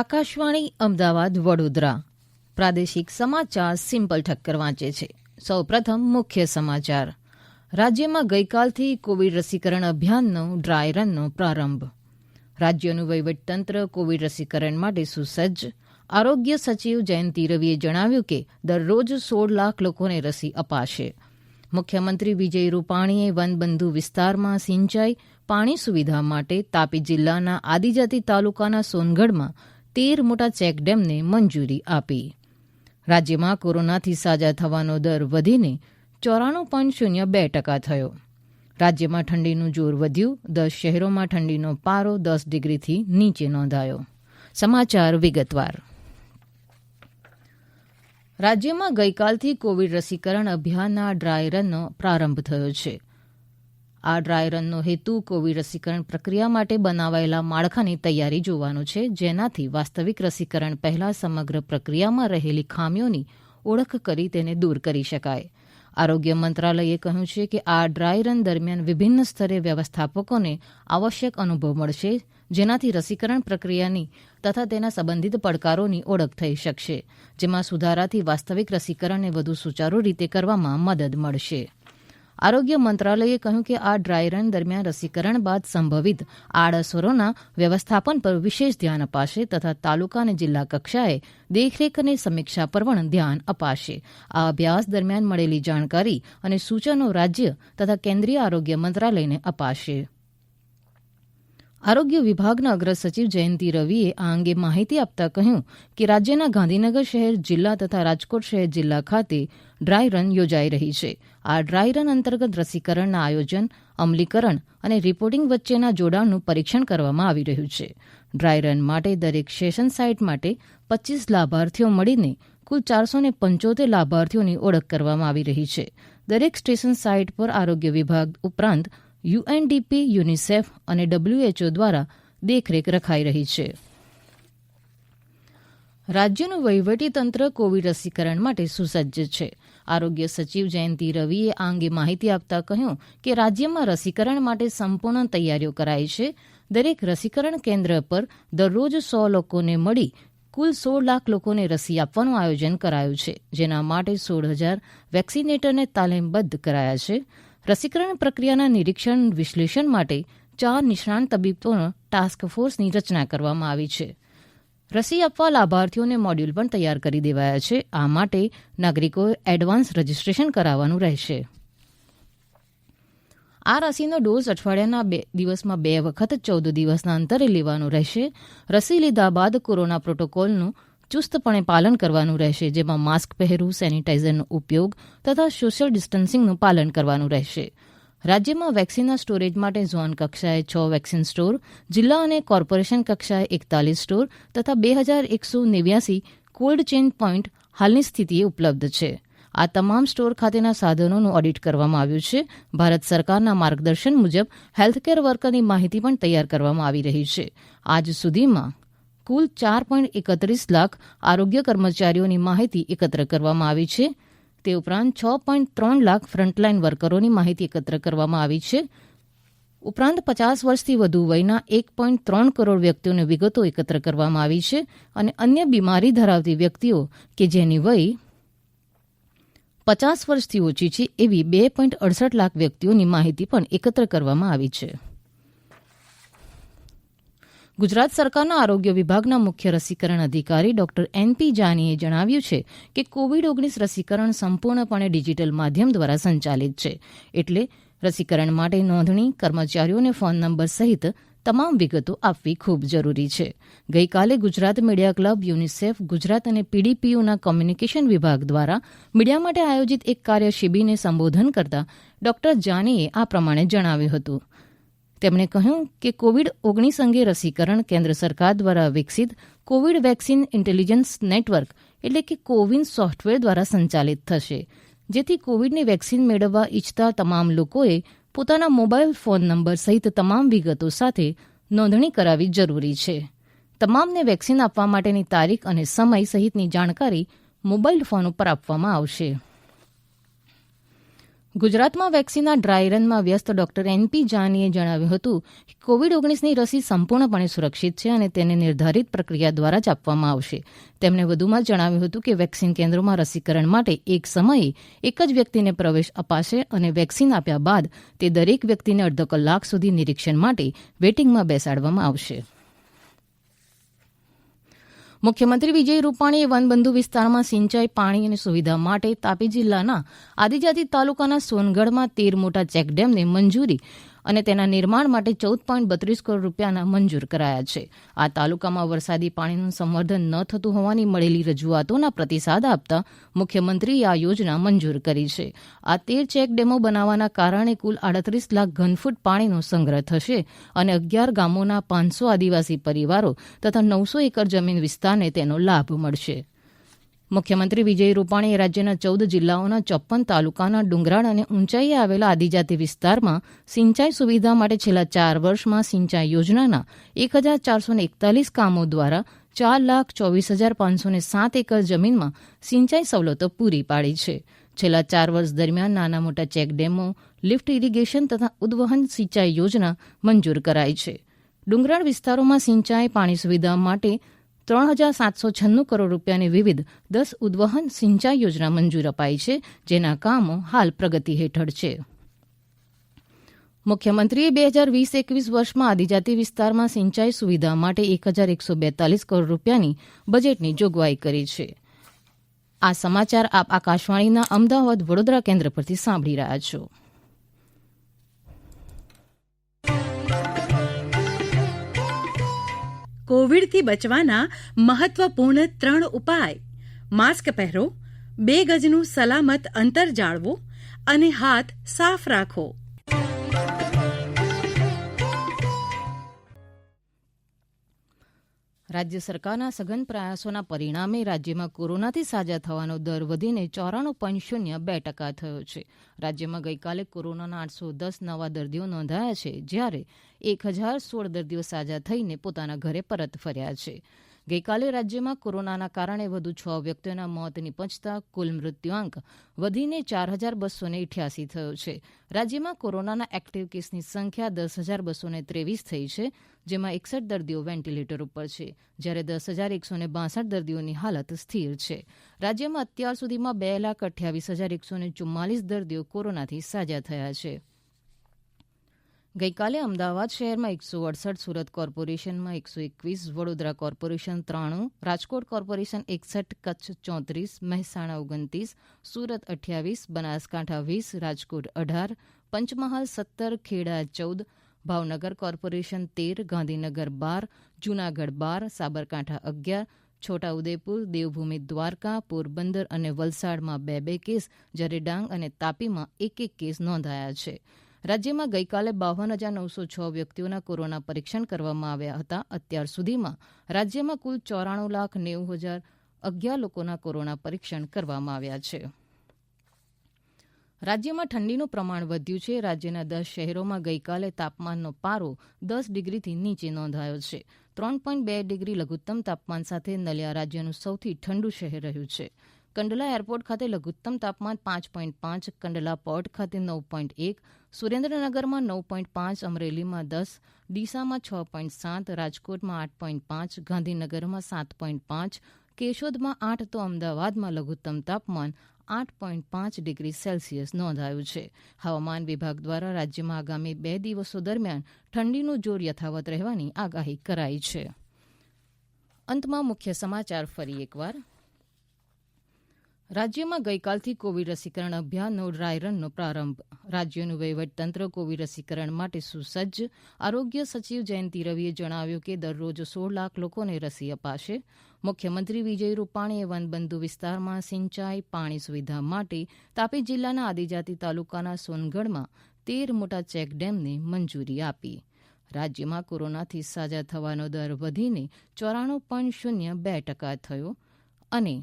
આકાશવાણી અમદાવાદ વડોદરા. પ્રાદેશિક સમાચાર સિમ્પલ ઠક્કર વાંચે છે. સૌપ્રથમ મુખ્ય સમાચાર. રાજ્યમાં ગઈકાલથી કોવિડ રસીકરણ અભિયાનનો ડ્રાય રનનો પ્રારંભ. રાજ્યનું વહીવટીતંત્ર કોવિડ રસીકરણ માટે સુસજ્જ. આરોગ્ય સચિવ જયંતિ રવિએ જણાવ્યું કે, દરરોજ સોળ લાખ લોકોને રસી અપાશે. મુખ્યમંત્રી વિજય રૂપાણીએ વનબંધુ વિસ્તારમાં સિંચાઈ, પાણી સુવિધા માટે તાપી જિલ્લાના આદિજાતિ તાલુકાના સોનગઢમાં તેર મોટા ચેકડેમને મંજૂરી આપી. રાજ્યમાં કોરોનાથી સાજા થવાનો દર વધીને ચોરાણું પોઈન્ટ શૂન્ય બે ટકા થયો. રાજ્યમાં ઠંડીનું જોર વધ્યું, દસ શહેરોમાં ઠંડીનો પારો દસ ડિગ્રીથી નીચે નોંધાયો. સમાચાર વિગતવાર. રાજ્યમાં ગઈકાલથી કોવિડ રસીકરણ અભિયાનના ડ્રાય રનનો પ્રારંભ થયો છે. આ ડ્રાય રનનો હેતુ કોવિડ રસીકરણ પ્રક્રિયા માટે બનાવાયેલા માળખાની તૈયારી જોવાનો છે, જેનાથી વાસ્તવિક રસીકરણ પહેલા સમગ્ર પ્રક્રિયામાં રહેલી ખામીઓની ઓળખ કરી તેને દૂર કરી શકાય. આરોગ્ય મંત્રાલયે કહ્યું છે કે આ ડ્રાય રન દરમિયાન વિભિન્ન સ્તરે વ્યવસ્થાપકોને આવશ્યક અનુભવ મળશે, જેનાથી રસીકરણ પ્રક્રિયાની તથા તેના સંબંધિત પડકારોની ઓળખ થઈ શકશે, જેમાં સુધારાથી વાસ્તવિક રસીકરણને વધુ સુચારુ રીતે કરવામાં મદદ મળશે. આરોગ્ય મંત્રાલયે કહ્યું કે આ ડ્રાય રન દરમિયાન રસીકરણ બાદ સંભવિત આડઅસરોના વ્યવસ્થાપન પર વિશેષ ધ્યાન અપાશે તથા તાલુકા અને જિલ્લા કક્ષાએ દેખરેખ અને સમીક્ષા પર પણ ધ્યાન અપાશે. આ અભ્યાસ દરમિયાન મળેલી જાણકારી અને સૂચનો રાજ્ય તથા કેન્દ્રીય આરોગ્ય મંત્રાલયને અપાશે. આરોગ્ય વિભાગના અગ્ર જયંતિ રવિએ આ અંગે માહિતી આપતા કહ્યું કે રાજ્યના ગાંધીનગર શહેર, જિલ્લા તથા રાજકોટ શહેર, જિલ્લા ખાતે ડ્રાય રન યોજાઈ રહી છે. આ ડ્રાય રન અંતર્ગત રસીકરણના આયોજન, અમલીકરણ અને રિપોર્ટિંગ વચ્ચેના જોડાણનું પરીક્ષણ કરવામાં આવી રહ્યું છે. ડ્રાય રન માટે દરેક સેશન સાઇટ માટે પચીસ લાભાર્થીઓ મળીને કુલ ચારસો ને પંચોતેર લાભાર્થીઓની ઓળખ કરવામાં આવી રહી છે. દરેક સ્ટેશન સાઇટ પર આરોગ્ય વિભાગ ઉપરાંત યુએનડીપી, યુનિસેફ અને ડબ્લ્યુએચઓ દ્વારા દેખરેખ રખાઈ રહી છે. રાજ્યનું વહીવટીતંત્ર કોવિડ રસીકરણ માટે સુસજ્જ છે. આરોગ્ય સચિવ જયંતિ રવિએ આ અંગે માહિતી આપતા કહ્યું કે રાજ્યમાં રસીકરણ માટે સંપૂર્ણ તૈયારીઓ કરાઈ છે. દરેક રસીકરણ કેન્દ્ર પર દરરોજ સો લોકોને મળી કુલ સોળ લાખ લોકોને રસી આપવાનું આયોજન કરાયું છે, જેના માટે સોળ હજાર વેક્સિનેટરને તાલીમબદ્ધ કરાયા છે. રસીકરણ પ્રક્રિયાના નિરીક્ષણ વિશ્લેષણ માટે ચાર નિષ્ણાંત તબીબોના ટાસ્ક ફોર્સની રચના કરવામાં આવી છે. રસી આપવા લાભાર્થીઓને મોડ્યુલ પણ તૈયાર કરી દેવાયા છે. આ માટે નાગરિકોએ એડવાન્સ રજીસ્ટ્રેશન કરાવવાનું રહેશે. આ રસીનો ડોઝ અઠવાડિયાના બે દિવસમાં બે વખત, ચૌદ દિવસના અંતરે લેવાનો રહેશે. રસી લીધા બાદ કોરોના પ્રોટોકોલનું ચુસ્તપણે પાલન કરવાનું રહેશે, જેમાં માસ્ક પહેરવું, સેનિટાઇઝરનો ઉપયોગ તથા સોશિયલ ડિસ્ટન્સિંગનું પાલન કરવાનું રહેશે. રાજ્યમાં વેક્સિનના સ્ટોરેજ માટે ઝોન કક્ષાએ છ વેક્સિન સ્ટોર, જિલ્લા અને કોર્પોરેશન કક્ષાએ એકતાલીસ સ્ટોર તથા બે હજાર એકસો નેવ્યાસી કોલ્ડ ચેન પોઈન્ટ હાલની સ્થિતિએ ઉપલબ્ધ છે. આ તમામ સ્ટોર ખાતેના સાધનોનું ઓડિટ કરવામાં આવ્યું છે. ભારત સરકારના માર્ગદર્શન મુજબ હેલ્થકેર વર્કરની માહિતી પણ તૈયાર કરવામાં આવી રહી છે. આજ સુધીમાં કુલ ચાર પોઈન્ટ એકત્રીસ લાખ આરોગ્ય કર્મચારીઓની માહિતી એકત્ર કરવામાં આવી છે. તે ઉપરાંત છ પોઈન્ટ ત્રણ લાખ ફ્રન્ટલાઇન વર્કરોની માહિતી એકત્ર કરવામાં આવી છે. ઉપરાંત પચાસ વર્ષથી વધુ વયના એક પોઈન્ટ ત્રણ કરોડ વ્યક્તિઓની વિગતો એકત્ર કરવામાં આવી છે અને અન્ય બીમારી ધરાવતી વ્યક્તિઓ કે જેની વય પચાસ વર્ષથી ઓછી છે એવી બે પોઈન્ટ અડસઠ લાખ વ્યક્તિઓની માહિતી પણ એકત્ર કરવામાં આવી છે. ગુજરાત સરકારના આરોગ્ય વિભાગના મુખ્ય રસીકરણ અધિકારી ડોક્ટર એન પી જાનીએ જણાવ્યું છે કે કોવિડ ઓગણીસ રસીકરણ સંપૂર્ણપણે ડિજિટલ માધ્યમ દ્વારા સંચાલિત છે. એટલે રસીકરણ માટે નોંધણી, કર્મચારીઓને ફોન નંબર સહિત તમામ વિગતો આપવી ખૂબ જરૂરી છે. ગઈકાલે Gujarat media club, UNICEF, Gujarat અને પીડીપીયુના કોમ્યુનિકેશન વિભાગ દ્વારા મીડિયા માટે આયોજિત એક કાર્ય શિબિરને સંબોધન કરતા ડોક્ટર જાનીએ આ પ્રમાણે જણાવ્યું હતું. તેમણે કહ્યું કે કોવિડ ઓગણીસ અંગે રસીકરણ કેન્દ્ર સરકાર દ્વારા વિકસિત કોવિડ વેક્સિન ઇન્ટેલિજન્સ નેટવર્ક એટલે કે કોવિન સોફ્ટવેર દ્વારા સંચાલિત થશે, જેથી કોવિડની વેક્સિન મેળવવા ઇચ્છતા તમામ લોકોએ પોતાના મોબાઈલ ફોન નંબર સહિત તમામ વિગતો સાથે નોંધણી કરાવવી જરૂરી છે. તમામને વેક્સિન આપવા માટેની તારીખ અને સમય સહિતની જાણકારી મોબાઈલ ફોન ઉપર આપવામાં આવશે. ગુજરાતમાં વેક્સિનના ડ્રાય રનમાં વ્યસ્ત ડોક્ટર એનપી જાનીએ જણાવ્યું હતું કે કોવિડ ઓગણીસની રસી સંપૂર્ણપણે સુરક્ષિત છે અને તેને નિર્ધારિત પ્રક્રિયા દ્વારા જ આપવામાં આવશે. તેમણે વધુમાં જણાવ્યું હતું કે વેક્સિન કેન્દ્રોમાં રસીકરણ માટે એક સમયે એક જ વ્યક્તિને પ્રવેશ અપાશે અને વેક્સિન આપ્યા બાદ તે દરેક વ્યક્તિને અડધો કલાક સુધી નિરીક્ષણ માટે વેઇટિંગમાં બેસાડવામાં આવશે. મુખ્યમંત્રી વિજય રૂપાણીએ વનબંધુ વિસ્તારમાં સિંચાઈ, પાણી અને સુવિધા માટે તાપી જિલ્લાના આદિજાતિ તાલુકાના સોનગઢમાં તેર મોટા ચેકડેમને મંજૂરી અને તેના નિર્માણ માટે ચૌદ પોઈન્ટ બત્રીસ કરોડ રૂપિયાના મંજૂર કરાયા છે. આ તાલુકામાં વરસાદી પાણીનું સંવર્ધન ન થતું હોવાની મળેલી રજૂઆતોના પ્રતિસાદ આપતા મુખ્યમંત્રીએ આ યોજના મંજૂર કરી છે. આ તેર ચેક ડેમો બનાવવાના કારણે કુલ આડત્રીસ લાખ ઘનફૂટ પાણીનો સંગ્રહ થશે અને અગિયાર ગામોના પાંચસો આદિવાસી પરિવારો તથા નવસો એકર જમીન વિસ્તારને તેનો લાભ મળશે. મુખ્યમંત્રી વિજય રૂપાણીએ રાજ્યના ચૌદ જિલ્લાઓના ચોપ્પન તાલુકાના ડુંગરાળ અને ઊંચાઈએ આવેલા આદિજાતિ વિસ્તારમાં સિંચાઈ સુવિધા માટે છેલ્લા ચાર વર્ષમાં સિંચાઈ યોજનાના એક હજાર ચારસો એકતાલીસ કામો દ્વારા ચાર લાખ ચોવીસ હજાર પાંચસો સાત એકર જમીનમાં સિંચાઈ સવલતો પૂરી પાડી છે. છેલ્લા ચાર વર્ષ દરમિયાન નાના મોટા ચેકડેમો લિફ્ટ ઇરિગેશન તથા ઉદ્વહન સિંચાઈ યોજના મંજૂર કરાઈ છે. ડુંગરાળ વિસ્તારોમાં સિંચાઈ, પાણી સુવિધા માટે ત્રણ હજાર સાતસો છન્નું કરોડ રૂપિયાની વિવિધ દસ ઉદ્વહન સિંચાઈ યોજના મંજૂર અપાઈ છે, જેના કામો હાલ પ્રગતિ હેઠળ છે. મુખ્યમંત્રીએ બે હજાર વીસ એકવીસ વર્ષમાં આદિજાતિ વિસ્તારમાં સિંચાઈ સુવિધા માટે એક હજાર એકસો બેતાલીસ કરોડ રૂપિયાની બજેટની જોગવાઈ કરી છે. આ સમાચાર આપ આકાશવાણીના અમદાવાદ વડોદરા કેન્દ્ર પરથી સાંભળી રહ્યા છો. કોવિડથી બચવાના મહત્વપૂર્ણ ત્રણ ઉપાય. માસ્ક પહેરો, બે ગજનું સલામત અંતર જાળવો અને હાથ સાફ રાખો. રાજ્ય સરકારના સઘન પ્રયાસોના પરિણામે રાજ્યમાં કોરોનાથી સાજા થવાનો દર વધીને ચોરાણું પોઈન્ટ શૂન્ય બે ટકા થયો છે. રાજ્યમાં ગઈકાલે કોરોનાના આઠસો દસ નવા દર્દીઓ નોંધાયા છે, જ્યારે એક હજાર સોળ દર્દીઓ સાજા થઈને પોતાના ઘરે પરત ફર્યા છે. ગઈકાલે રાજ્યમાં કોરોનાના કારણે વધુ છ વ્યક્તિઓના મોત નિપજતા કુલ મૃત્યુઆંક વધીને ચાર હજાર બસો ઇઠ્યાસી થયો છે. રાજ્યમાં કોરોનાના એક્ટિવ કેસની સંખ્યા દસ હજાર બસો ત્રેવીસ થઈ છે, જેમાં એકસઠ દર્દીઓ વેન્ટિલેટર ઉપર છે, જ્યારે દસ હજાર એકસો બાસઠ દર્દીઓની હાલત સ્થિર છે. રાજ્યમાં અત્યાર સુધીમાં બે લાખ અઠ્યાવીસ હજાર એકસો ચુમ્માલીસ દર્દીઓ કોરોનાથી સાજા થયા છે. ગઈકાલે અમદાવાદ શહેરમાં એકસો અડસઠ સુરત કોર્પોરેશનમાં એકસો એકવીસ, વડોદરા કોર્પોરેશન ત્રાણું, રાજકોટ કોર્પોરેશન એકસઠ, કચ્છ ચોત્રીસ, મહેસાણા ઓગણત્રીસ, સુરત અઠ્યાવીસ, બનાસકાંઠા વીસ, રાજકોટ અઢાર, પંચમહાલ સત્તર, ખેડા ચૌદ, ભાવનગર કોર્પોરેશન તેર, ગાંધીનગર બાર, જૂનાગઢ બાર, સાબરકાંઠા અગિયાર, છોટાઉદેપુર, દેવભૂમિ દ્વારકા, પોરબંદર અને વલસાડમાં બે બે કેસ જ્યારે ડાંગ અને તાપીમાં એક એક કેસ નોંધાયા છે. રાજ્યમાં ગઈકાલે બાવન હજાર નવસો છ વ્યક્તિઓના કોરોના પરીક્ષણ કરવામાં આવ્યા હતા. અત્યાર સુધીમાં રાજ્યમાં કુલ ચોરાણું લાખ નેવું હજાર અગિયાર લોકોના કોરોના પરીક્ષણ કરવામાં આવ્યા છે. રાજ્યમાં ઠંડીનું પ્રમાણ વધ્યું છે. રાજ્યના દસ શહેરોમાં ગઈકાલે તાપમાનનો પારો દસ ડિગ્રીથી નીચે નોંધાયો છે. ત્રણ પોઈન્ટ બે ડિગ્રી લઘુત્તમ તાપમાન સાથે નલિયા રાજ્યનું સૌથી ઠંડુ શહેર રહ્યું છે. કંડલા એરપોર્ટ ખાતે લઘુત્તમ તાપમાન પાંચ પોઈન્ટ પાંચ, કંડલા પોર્ટ ખાતે નવ પોઈન્ટ એક, સુરેન્દ્રનગરમાં નવ પોઈન્ટ પાંચ, અમરેલીમાં દસ, ડીસામાં છ પોઈન્ટ સાત, રાજકોટમાં આઠ પોઈન્ટ પાંચ, ગાંધીનગરમાં સાત પોઈન્ટ પાંચ, કેશોદમાં આઠ તો અમદાવાદમાં લઘુત્તમ તાપમાન આઠ પોઈન્ટ પાંચ ડિગ્રી સેલ્સિયસ નોંધાયું છે. હવામાન વિભાગ દ્વારા રાજ્યમાં આગામી બે દિવસો દરમિયાન ઠંડીનું જોર યથાવત રહેવાની આગાહી કરાઈ છે. અંતમાં મુખ્ય સમાચાર ફરી એકવાર. રાજ્યમાં ગઈકાલથી કોવિડ રસીકરણ અભિયાનનો ડ્રાયરનનો પ્રારંભ. રાજ્યનું વહીવટીતંત્ર કોવિડ રસીકરણ માટે સુસજ્જ. આરોગ્ય સચિવ જયંતિ રવિએ જણાવ્યું કે દરરોજ સોળ લાખ લોકોને રસી અપાશે. મુખ્યમંત્રી વિજય રૂપાણીએ વનબંધુ વિસ્તારમાં સિંચાઈ, પાણી સુવિધા માટે તાપી જિલ્લાના આદિજાતિ તાલુકાના સોનગઢમાં તેર મોટા ચેકડેમને મંજૂરી આપી. રાજ્યમાં કોરોનાથી સાજા થવાનો દર વધીને ચોરાણું પોઈન્ટ શૂન્ય બે ટકા થયો અને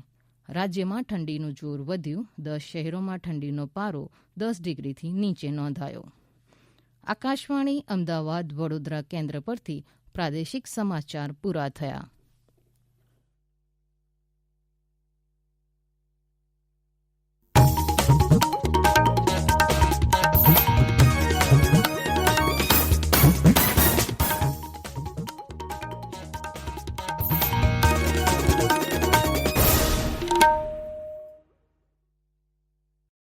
રાજ્યમાં ઠંડીનું જોર વધ્યું, દસ શહેરોમાં ઠંડીનો પારો દસ ડિગ્રીથી નીચે નોંધાયો. આકાશવાણી અમદાવાદ વડોદરા કેન્દ્ર પરથી પ્રાદેશિક સમાચાર પૂરા થયા.